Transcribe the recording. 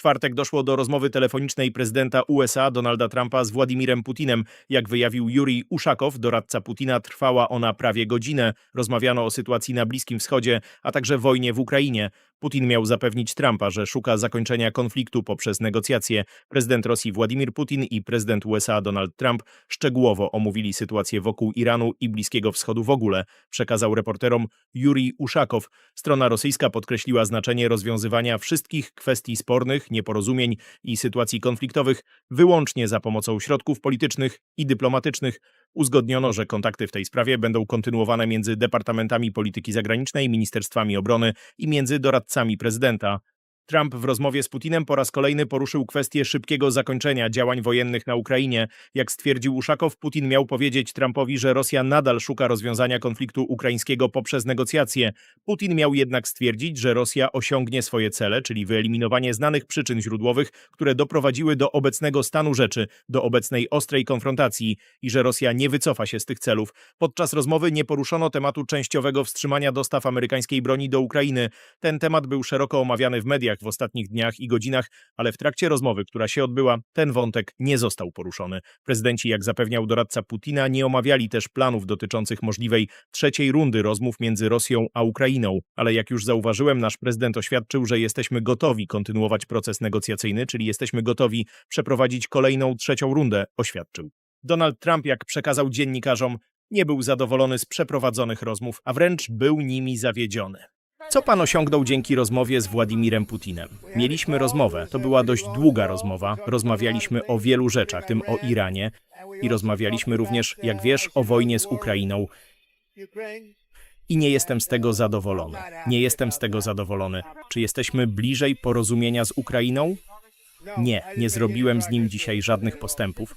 czwartek doszło do rozmowy telefonicznej prezydenta USA Donalda Trumpa z Władimirem Putinem. Jak wyjawił Jurij Uszakow, doradca Putina, trwała ona prawie godzinę. Rozmawiano o sytuacji na Bliskim Wschodzie, a także wojnie w Ukrainie. Putin miał zapewnić Trumpa, że szuka zakończenia konfliktu poprzez negocjacje. Prezydent Rosji Władimir Putin i prezydent USA Donald Trump szczegółowo omówili sytuację wokół Iranu i Bliskiego Wschodu w ogóle, przekazał reporterom Jurij Uszakow. Strona rosyjska podkreśliła znaczenie rozwiązywania wszystkich kwestii spornych, nieporozumień i sytuacji konfliktowych wyłącznie za pomocą środków politycznych i dyplomatycznych. Uzgodniono, że kontakty w tej sprawie będą kontynuowane między Departamentami Polityki Zagranicznej, Ministerstwami Obrony i między doradcami prezydenta. Trump w rozmowie z Putinem po raz kolejny poruszył kwestię szybkiego zakończenia działań wojennych na Ukrainie. Jak stwierdził Uszakow, Putin miał powiedzieć Trumpowi, że Rosja nadal szuka rozwiązania konfliktu ukraińskiego poprzez negocjacje. Putin miał jednak stwierdzić, że Rosja osiągnie swoje cele, czyli wyeliminowanie znanych przyczyn źródłowych, które doprowadziły do obecnego stanu rzeczy, do obecnej ostrej konfrontacji i że Rosja nie wycofa się z tych celów. Podczas rozmowy nie poruszono tematu częściowego wstrzymania dostaw amerykańskiej broni do Ukrainy. Ten temat był szeroko omawiany w mediach w ostatnich dniach i godzinach, ale w trakcie rozmowy, która się odbyła, ten wątek nie został poruszony. Prezydenci, jak zapewniał doradca Putina, nie omawiali też planów dotyczących możliwej trzeciej rundy rozmów między Rosją a Ukrainą, ale jak już zauważyłem, nasz prezydent oświadczył, że jesteśmy gotowi kontynuować proces negocjacyjny, czyli jesteśmy gotowi przeprowadzić kolejną trzecią rundę, oświadczył. Donald Trump, jak przekazał dziennikarzom, nie był zadowolony z przeprowadzonych rozmów, a wręcz był nimi zawiedziony. Co pan osiągnął dzięki rozmowie z Władimirem Putinem? Mieliśmy rozmowę. To była dość długa rozmowa. Rozmawialiśmy o wielu rzeczach, tym o Iranie i rozmawialiśmy również, jak wiesz, o wojnie z Ukrainą. I nie jestem z tego zadowolony. Nie jestem z tego zadowolony. Czy jesteśmy bliżej porozumienia z Ukrainą? Nie, nie zrobiłem z nim dzisiaj żadnych postępów.